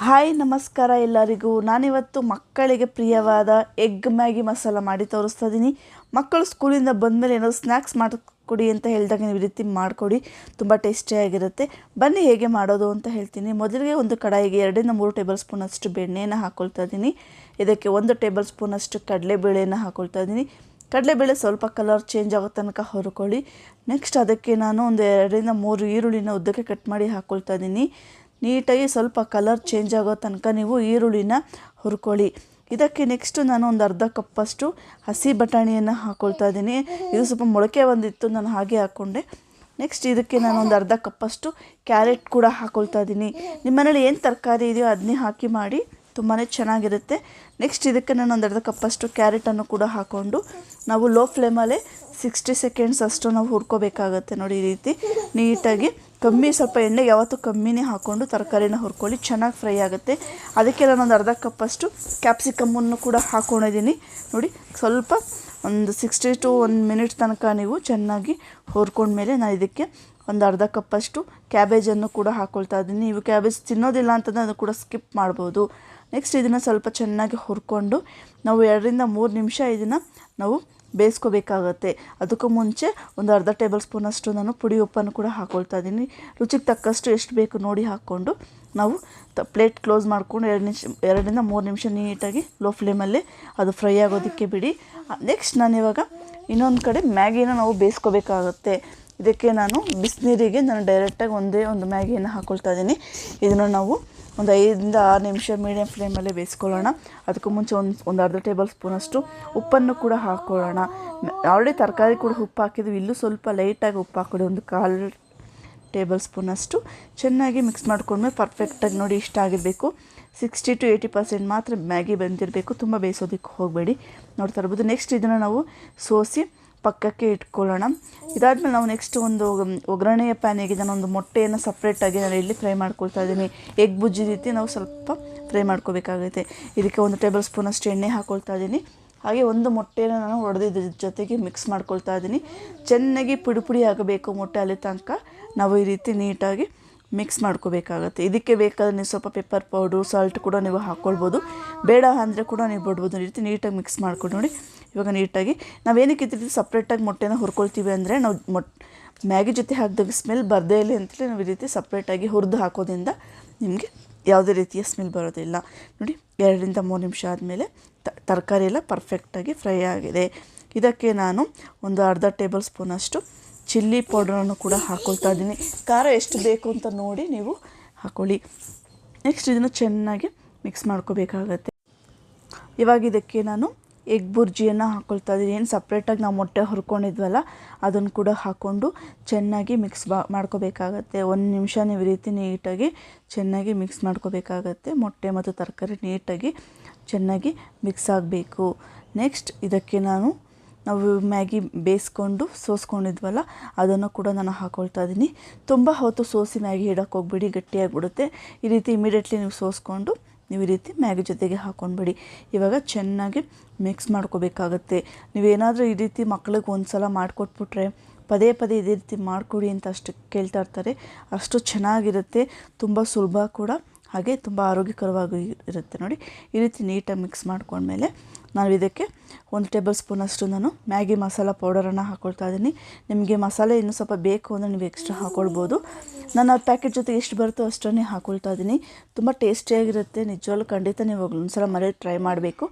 Hi, ನಮಸ್ಕಾರ ಎಲ್ಲರಿಗೂ. ನಾನಿವತ್ತು ಮಕ್ಕಳಿಗೆ ಪ್ರಿಯವಾದ ಎಗ್ ಮ್ಯಾಗಿ ಮಸಾಲ ಮಾಡಿ ತೋರಿಸ್ತಾ ಇದ್ದೀನಿ ಮಕ್ಕಳು ಸ್ಕೂಲಿಂದ ಬಂದಮೇಲೆ ಏನಾದರೂ ಸ್ನ್ಯಾಕ್ಸ್ ಮಾಡಿಕೊಡಿ ಅಂತ ಹೇಳಿದಾಗ ನೀವು ಈ ರೀತಿ ಮಾಡಿಕೊಡಿ. ತುಂಬ ಟೇಸ್ಟಿಯಾಗಿರುತ್ತೆ ಬನ್ನಿ, ಹೇಗೆ ಮಾಡೋದು ಅಂತ ಹೇಳ್ತೀನಿ. ಮೊದಲಿಗೆ ಒಂದು ಕಡಾಯಿಗೆ ಎರಡರಿಂದ ಮೂರು ಟೇಬಲ್ ಸ್ಪೂನಷ್ಟು ಬೆಣ್ಣೆಯನ್ನು ಹಾಕ್ಕೊಳ್ತಾ ಇದ್ದೀನಿ ಇದಕ್ಕೆ ಒಂದು ಟೇಬಲ್ ಸ್ಪೂನಷ್ಟು ಕಡಲೆಬೇಳೆನ ಹಾಕ್ಕೊಳ್ತಾ ಇದ್ದೀನಿ ಕಡಲೆಬೇಳೆ ಸ್ವಲ್ಪ ಕಲರ್ ಚೇಂಜ್ ಆಗೋ ತನಕ ಹುರ್ಕೊಳ್ಳಿ. ನೆಕ್ಸ್ಟ್ ಅದಕ್ಕೆ ನಾನು ಒಂದು ಎರಡರಿಂದ ಮೂರು ಈರುಳ್ಳಿನ ಉದ್ದಕ್ಕೆ ಕಟ್ ಮಾಡಿ ಹಾಕ್ಕೊಳ್ತಾ ಇದ್ದೀನಿ ನೀಟಾಗಿ ಸ್ವಲ್ಪ ಕಲರ್ ಚೇಂಜ್ ಆಗೋ ತನಕ ನೀವು ಈರುಳ್ಳಿನ ಹುರ್ಕೊಳ್ಳಿ. ಇದಕ್ಕೆ ನೆಕ್ಸ್ಟು ನಾನು ಒಂದು ಅರ್ಧ ಕಪ್ಪಷ್ಟು ಹಸಿ ಬಟಾಣಿಯನ್ನು ಹಾಕ್ಕೊಳ್ತಾ ಇದ್ದೀನಿ. ಇದು ಸ್ವಲ್ಪ ಮೊಳಕೆ ಬಂದಿತ್ತು, ನಾನು ಹಾಗೆ ಹಾಕ್ಕೊಂಡೆ ನೆಕ್ಸ್ಟ್ ಇದಕ್ಕೆ ನಾನು ಒಂದು ಅರ್ಧ ಕಪ್ಪಷ್ಟು ಕ್ಯಾರೆಟ್ ಕೂಡ ಹಾಕ್ಕೊಳ್ತಾ ಇದ್ದೀನಿ. ನಿಮ್ಮ ಮನೇಲಿ ಏನು ತರಕಾರಿ ಇದೆಯೋ ಅದನ್ನೇ ಹಾಕಿ ಮಾಡಿ. ತುಂಬಾ ಚೆನ್ನಾಗಿರುತ್ತೆ. ನೆಕ್ಸ್ಟ್ ಇದಕ್ಕೆ ನಾನು ಒಂದು ಅರ್ಧ ಕಪ್ಪಷ್ಟು ಕ್ಯಾರೆಟನ್ನು ಕೂಡ ಹಾಕ್ಕೊಂಡು ನಾವು ಲೋ ಫ್ಲೇಮಲ್ಲೇ ಸಿಕ್ಸ್ಟಿ ಸೆಕೆಂಡ್ಸ್ ಅಷ್ಟು ನಾವು ಹುರ್ಕೋಬೇಕಾಗತ್ತೆ ನೋಡಿ ಈ ರೀತಿ. ನೀಟಾಗಿ ಕಮ್ಮಿ ಸ್ವಲ್ಪ ಎಣ್ಣೆ ಯಾವತ್ತೂ ಕಮ್ಮಿನೇ ಹಾಕ್ಕೊಂಡು ತರಕಾರಿನ ಹುರ್ಕೊಳ್ಳಿ, ಚೆನ್ನಾಗಿ ಫ್ರೈ ಆಗುತ್ತೆ. ಅದಕ್ಕೆ ನಾನೊಂದು ಅರ್ಧ ಕಪ್ಪಷ್ಟು ಕ್ಯಾಪ್ಸಿಕಮ್ಮನ್ನು ಕೂಡ ಹಾಕ್ಕೊಂಡಿದ್ದೀನಿ ನೋಡಿ, ಸ್ವಲ್ಪ ಒಂದು ಸಿಕ್ಸ್ಟಿ ಟು ಒಂದು ಮಿನಿಟ್ ತನಕ ನೀವು ಚೆನ್ನಾಗಿ ಹುರ್ಕೊಂಡ್ಮೇಲೆ ನಾನು ಇದಕ್ಕೆ ಒಂದು ಅರ್ಧ ಕಪ್ಪಷ್ಟು ಕ್ಯಾಬೇಜನ್ನು ಕೂಡ ಹಾಕ್ಕೊಳ್ತಾ ಇದ್ದೀನಿ. ನೀವು ಕ್ಯಾಬೇಜ್ ತಿನ್ನೋದಿಲ್ಲ ಅಂತಂದರೆ ಅದು ಕೂಡ ಸ್ಕಿಪ್ ಮಾಡ್ಬೋದು. ನೆಕ್ಸ್ಟ್ ಇದನ್ನು ಸ್ವಲ್ಪ ಚೆನ್ನಾಗಿ ಹುರ್ಕೊಂಡು ನಾವು ಎರಡರಿಂದ ಮೂರು ನಿಮಿಷ ಇದನ್ನು ನಾವು ಬೇಯಿಸ್ಕೋಬೇಕಾಗತ್ತೆ. ಅದಕ್ಕೂ ಮುಂಚೆ ಒಂದು ಅರ್ಧ ಟೇಬಲ್ ಸ್ಪೂನಷ್ಟು ನಾನು ಪುಡಿ ಉಪ್ಪನ್ನು ಕೂಡ ಹಾಕ್ಕೊಳ್ತಾ ಇದ್ದೀನಿ. ರುಚಿಗೆ ತಕ್ಕಷ್ಟು ಎಷ್ಟು ಬೇಕು ನೋಡಿ ಹಾಕ್ಕೊಂಡು ನಾವು ತ ಪ್ಲೇಟ್ ಕ್ಲೋಸ್ ಮಾಡಿಕೊಂಡು ಎರಡು ನಿಮಿಷ, ಎರಡರಿಂದ ಮೂರು ನಿಮಿಷ ನೀಟಾಗಿ ಲೋ ಫ್ಲೇಮಲ್ಲಿ ಅದು ಫ್ರೈ ಆಗೋದಕ್ಕೆ ಬಿಡಿ. ನೆಕ್ಸ್ಟ್ ನಾನು ಇವಾಗ ಇನ್ನೊಂದು ಕಡೆ ಮ್ಯಾಗಿನ ನಾವು ಬೇಯಿಸ್ಕೋಬೇಕಾಗತ್ತೆ. ಇದಕ್ಕೆ ನಾನು ಬಿಸಿನೀರಿಗೆ ನಾನು ಡೈರೆಕ್ಟಾಗಿ ಒಂದೇ ಒಂದು ಮ್ಯಾಗಿಯನ್ನು ಹಾಕ್ಕೊಳ್ತಾ ಇದ್ದೀನಿ. ಇದನ್ನು ನಾವು ಒಂದು ಐದರಿಂದ ಆರು ನಿಮಿಷ ಮೀಡಿಯಮ್ ಫ್ಲೇಮಲ್ಲಿ ಬೇಯಿಸ್ಕೊಳ್ಳೋಣ. ಅದಕ್ಕೂ ಮುಂಚೆ ಒಂದು ಒಂದು ಅರ್ಧ ಟೇಬಲ್ ಸ್ಪೂನಷ್ಟು ಉಪ್ಪನ್ನು ಕೂಡ ಹಾಕ್ಕೊಳ್ಳೋಣ ಆಲ್ರೆಡಿ ತರಕಾರಿ ಕೂಡ ಉಪ್ಪು ಹಾಕಿದ್ವಿ. ಇಲ್ಲೂ ಸ್ವಲ್ಪ ಲೈಟಾಗಿ ಉಪ್ಪು ಹಾಕೊಳ್ಳಿ. ಒಂದು ಕಾಲು ಟೇಬಲ್ ಸ್ಪೂನಷ್ಟು ಚೆನ್ನಾಗಿ ಮಿಕ್ಸ್ ಮಾಡ್ಕೊಂಡ್ಮೇಲೆ ಪರ್ಫೆಕ್ಟಾಗಿ ನೋಡಿ ಇಷ್ಟ ಆಗಿರಬೇಕು. ಸಿಕ್ಸ್ಟಿ ಟು ಏಯ್ಟಿ ಪರ್ಸೆಂಟ್ ಮಾತ್ರ ಮ್ಯಾಗಿ ಬಂದಿರಬೇಕು. ತುಂಬ ಬೇಯಿಸೋದಕ್ಕೆ ಹೋಗಬೇಡಿ. ನೋಡ್ತಾ ಇರ್ಬೋದು. ನೆಕ್ಸ್ಟ್ ಇದನ್ನು ನಾವು ಸೋಸಿ ಪಕ್ಕಕ್ಕೆ ಇಟ್ಕೊಳ್ಳೋಣ. ಇದಾದಮೇಲೆ ನಾವು ನೆಕ್ಸ್ಟ್ ಒಂದು ಒಗ್ಗರಣೆಯ ಪ್ಯಾನಿಗೆ ಒಂದು ಮೊಟ್ಟೆಯನ್ನು ಸಪ್ರೇಟಾಗಿ ನಾನು ಇಲ್ಲಿ ಫ್ರೈ ಮಾಡ್ಕೊಳ್ತಾ ಇದ್ದೀನಿ. ಎಗ್ ಬುಜ್ಜಿ ರೀತಿ ನಾವು ಸ್ವಲ್ಪ ಫ್ರೈ ಮಾಡ್ಕೋಬೇಕಾಗುತ್ತೆ. ಇದಕ್ಕೆ ಒಂದು ಟೇಬಲ್ ಸ್ಪೂನ್ ಅಷ್ಟು ಎಣ್ಣೆ ಹಾಕ್ಕೊಳ್ತಾ ಇದ್ದೀನಿ. ಹಾಗೆ ಒಂದು ಮೊಟ್ಟೆನ ನಾನು ಹೊಡೆದಿದ್ದ ಜೊತೆಗೆ ಮಿಕ್ಸ್ ಮಾಡ್ಕೊಳ್ತಾ ಇದ್ದೀನಿ. ಚೆನ್ನಾಗಿ ಪುಡಿ ಪುಡಿ ಆಗಬೇಕು ಮೊಟ್ಟೆ ಅಲ್ಲಿ ತನಕ. ನಾವು ಈ ರೀತಿ ನೀಟಾಗಿ ಮಿಕ್ಸ್ ಮಾಡ್ಕೋಬೇಕಾಗತ್ತೆ. ಇದಕ್ಕೆ ಬೇಕಾದ್ರೆ ನೀವು ಸ್ವಲ್ಪ ಪೆಪ್ಪರ್ ಪೌಡ್ರು ಸಾಲ್ಟ್ ಕೂಡ ನೀವು ಹಾಕ್ಕೊಳ್ಬೋದು ಬೇಡ ಅಂದರೆ ಕೂಡ ನೀವು ಬಿಡ್ಬೋದು. ಈ ರೀತಿ ನೀಟಾಗಿ ಮಿಕ್ಸ್ ಮಾಡ್ಕೊಂಡು ನೋಡಿ. ಇವಾಗ ನೀಟಾಗಿ ನಾವೇನಕ್ಕೆ ಈ ರೀತಿ ಸಪ್ರೇಟಾಗಿ ಮೊಟ್ಟೆನ ಹುರ್ಕೊಳ್ತೀವಿ ಅಂದರೆ ನಾವು ಮೊಟ್, ಮ್ಯಾಗಿ ಜೊತೆ ಹಾಕಿದಾಗ ಸ್ಮೆಲ್ ಬರದೇ ಇಲ್ಲ ಅಂತಲೇ ನಾವು ಈ ರೀತಿ ಸಪ್ರೇಟಾಗಿ ಹುರಿದು ಹಾಕೋದ್ರಿಂದ ನಿಮಗೆ ಯಾವುದೇ ರೀತಿಯ ಸ್ಮೆಲ್ ಬರೋದಿಲ್ಲ. ನೋಡಿ, ಎರಡರಿಂದ ಮೂರು ನಿಮಿಷ ಆದಮೇಲೆ ತರಕಾರಿ ಎಲ್ಲ ಪರ್ಫೆಕ್ಟಾಗಿ ಫ್ರೈ ಆಗಿದೆ. ಇದಕ್ಕೆ ನಾನು ಒಂದು ಅರ್ಧ ಟೇಬಲ್ ಸ್ಪೂನಷ್ಟು ಚಿಲ್ಲಿ ಪೌಡ್ರನ್ನು ಕೂಡ ಹಾಕ್ಕೊಳ್ತಾ ಇದ್ದೀನಿ. ಖಾರ ಎಷ್ಟು ಬೇಕು ಅಂತ ನೋಡಿ ನೀವು ಹಾಕ್ಕೊಳ್ಳಿ ನೆಕ್ಸ್ಟ್ ಇದನ್ನು ಚೆನ್ನಾಗಿ ಮಿಕ್ಸ್ ಮಾಡ್ಕೋಬೇಕಾಗತ್ತೆ. ಇವಾಗ ಇದಕ್ಕೆ ನಾನು ಎಗ್ ಬುರ್ಜಿಯನ್ನು ಹಾಕ್ಕೊಳ್ತಾ ಇದ್ದೀನಿ. ಏನು ಸಪ್ರೇಟಾಗಿ ನಾವು ಮೊಟ್ಟೆ ಹುರ್ಕೊಂಡಿದ್ವಲ್ಲ, ಅದನ್ನು ಕೂಡ ಹಾಕ್ಕೊಂಡು ಚೆನ್ನಾಗಿ ಮಿಕ್ಸ್ ಬಾ ಮಾಡ್ಕೋಬೇಕಾಗತ್ತೆ. ಒಂದು ನಿಮಿಷ ನೀವು ರೀತಿ ನೀಟಾಗಿ ಚೆನ್ನಾಗಿ ಮಿಕ್ಸ್ ಮಾಡ್ಕೋಬೇಕಾಗತ್ತೆ. ಮೊಟ್ಟೆ ಮತ್ತು ತರಕಾರಿ ನೀಟಾಗಿ ಚೆನ್ನಾಗಿ ಮಿಕ್ಸ್ ಆಗಬೇಕು. ನೆಕ್ಸ್ಟ್ ಇದಕ್ಕೆ ನಾನು ನಾವು ಮ್ಯಾಗಿ ಬೇಯಿಸ್ಕೊಂಡು ಸೋಸ್ಕೊಂಡಿದ್ವಲ್ಲ, ಅದನ್ನು ಕೂಡ ನಾನು ಹಾಕ್ಕೊಳ್ತಾ ಇದ್ದೀನಿ. ತುಂಬ ಹೊತ್ತು ಸೋಸಿ ಮ್ಯಾಗಿ ಇಡೋಕ್ಕೆ ಹೋಗ್ಬಿಡಿ, ಗಟ್ಟಿಯಾಗಿಬಿಡುತ್ತೆ. ಈ ರೀತಿ ಇಮಿಡಿಯೇಟ್ಲಿ ನೀವು ಸೋಸ್ಕೊಂಡು ನೀವು ಈ ರೀತಿ ಮ್ಯಾಗಿ ಜೊತೆಗೆ ಹಾಕ್ಕೊಂಡ್ಬಿಡಿ ಇವಾಗ ಚೆನ್ನಾಗಿ ಮಿಕ್ಸ್ ಮಾಡ್ಕೋಬೇಕಾಗತ್ತೆ. ನೀವೇನಾದರೂ ಈ ರೀತಿ ಮಕ್ಳಿಗೆ ಒಂದು ಸಲ ಮಾಡಿಕೊಟ್ಬಿಟ್ರೆ, ಪದೇ ಪದೇ ಇದೇ ರೀತಿ ಮಾಡಿಕೊಡಿ ಅಂತ ಅಷ್ಟು ಕೇಳ್ತಾ ಇರ್ತಾರೆ. ಅಷ್ಟು ಚೆನ್ನಾಗಿರುತ್ತೆ. ತುಂಬ ಸುಲಭ ಕೂಡ. ಹಾಗೆ ತುಂಬ ಆರೋಗ್ಯಕರವಾಗಿ ಇರುತ್ತೆ ನೋಡಿ. ಈ ರೀತಿ ನೀಟಾಗಿ ಮಿಕ್ಸ್ ಮಾಡ್ಕೊಂಡ್ಮೇಲೆ ನಾನು ಇದಕ್ಕೆ ಒಂದು ಟೇಬಲ್ ಸ್ಪೂನಷ್ಟು ನಾನು ಮ್ಯಾಗಿ ಮಸಾಲ ಪೌಡರನ್ನು ಹಾಕ್ಕೊಳ್ತಾ ಇದ್ದೀನಿ. ನಿಮಗೆ ಮಸಾಲೆ ಇನ್ನೂ ಸ್ವಲ್ಪ ಬೇಕು ಅಂದರೆ ನೀವು ಎಕ್ಸ್ಟ್ರಾ ಹಾಕ್ಕೊಳ್ಬೋದು ನಾನು ಪ್ಯಾಕೆಟ್ ಜೊತೆ ಎಷ್ಟು ಬರುತ್ತೋ ಅಷ್ಟನ್ನೇ ಹಾಕ್ಕೊಳ್ತಾ ಇದ್ದೀನಿ. ತುಂಬ ಟೇಸ್ಟಿಯಾಗಿರುತ್ತೆ ನಿಜವಾಗ್ಲೂ ಖಂಡಿತ ನೀವು ಒಂದು ಸಲ ಮರೆ ಟ್ರೈ ಮಾಡಬೇಕು.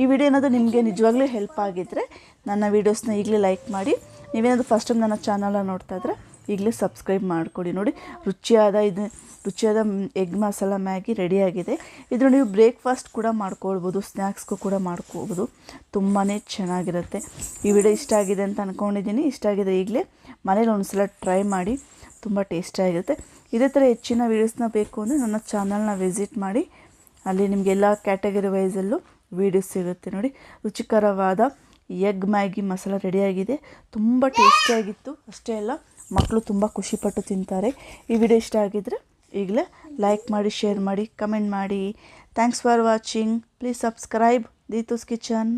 ಈ ವಿಡಿಯೋ ಏನಾದರೂ ನಿಮಗೆ ನಿಜವಾಗ್ಲೂ ಹೆಲ್ಪ್ ಆಗಿದ್ದರೆ ನನ್ನ ವೀಡಿಯೋಸ್ನ ಈಗಲೇ ಲೈಕ್ ಮಾಡಿ. ನೀವೇನಾದರೂ ಫಸ್ಟ್ ಟೈಮ್ ನನ್ನ ಚಾನಲನ್ನು ನೋಡ್ತಾ ಇದ್ರೆ ಈಗಲೇ ಸಬ್ಸ್ಕ್ರೈಬ್ ಮಾಡಿಕೊಡಿ. ನೋಡಿ, ರುಚಿಯಾದ ಇದು, ರುಚಿಯಾದ ಎಗ್ ಮಸಾಲ ಮ್ಯಾಗಿ ರೆಡಿಯಾಗಿದೆ. ಇದರ ನೀವು ಬ್ರೇಕ್ಫಾಸ್ಟ್ ಕೂಡ ಮಾಡ್ಕೊಳ್ಬೋದು ಸ್ನ್ಯಾಕ್ಸ್ಗೂ ಕೂಡ ಮಾಡ್ಕೋಬೋದು ತುಂಬಾ ಚೆನ್ನಾಗಿರುತ್ತೆ. ಈ ವಿಡಿಯೋ ಇಷ್ಟ ಆಗಿದೆ ಅಂತ ಅಂದ್ಕೊಂಡಿದ್ದೀನಿ ಇಷ್ಟ ಆಗಿದೆ ಈಗಲೇ ಮನೇಲಿ ಒಂದು ಸಲ ಟ್ರೈ ಮಾಡಿ, ತುಂಬ ಟೇಸ್ಟಿಯಾಗಿರುತ್ತೆ ಇದೇ ಥರ ಹೆಚ್ಚಿನ ವೀಡಿಯೋಸ್ನ ಬೇಕು ಅಂದರೆ ನನ್ನ ಚಾನಲ್ನ ವಿಸಿಟ್ ಮಾಡಿ. ಅಲ್ಲಿ ನಿಮಗೆಲ್ಲ ಕ್ಯಾಟಗರಿ ವೈಸಲ್ಲೂ ವೀಡಿಯೋಸ್ ಸಿಗುತ್ತೆ. ನೋಡಿ, ರುಚಿಕರವಾದ ಎಗ್ ಮ್ಯಾಗಿ ಮಸಾಲ ರೆಡಿಯಾಗಿದೆ. ತುಂಬ ಟೇಸ್ಟಿಯಾಗಿತ್ತು ಅಷ್ಟೇ ಅಲ್ಲ ಮಕ್ಕಳು ತುಂಬ ಖುಷಿಪಟ್ಟು ತಿಂತಾರೆ. ಈ ವಿಡಿಯೋ ಇಷ್ಟ ಆಗಿದ್ದರೆ ಈಗಲೇ ಲೈಕ್ ಮಾಡಿ ಶೇರ್ ಮಾಡಿ ಕಮೆಂಟ್ ಮಾಡಿ. Thanks for watching please subscribe Deetu's kitchen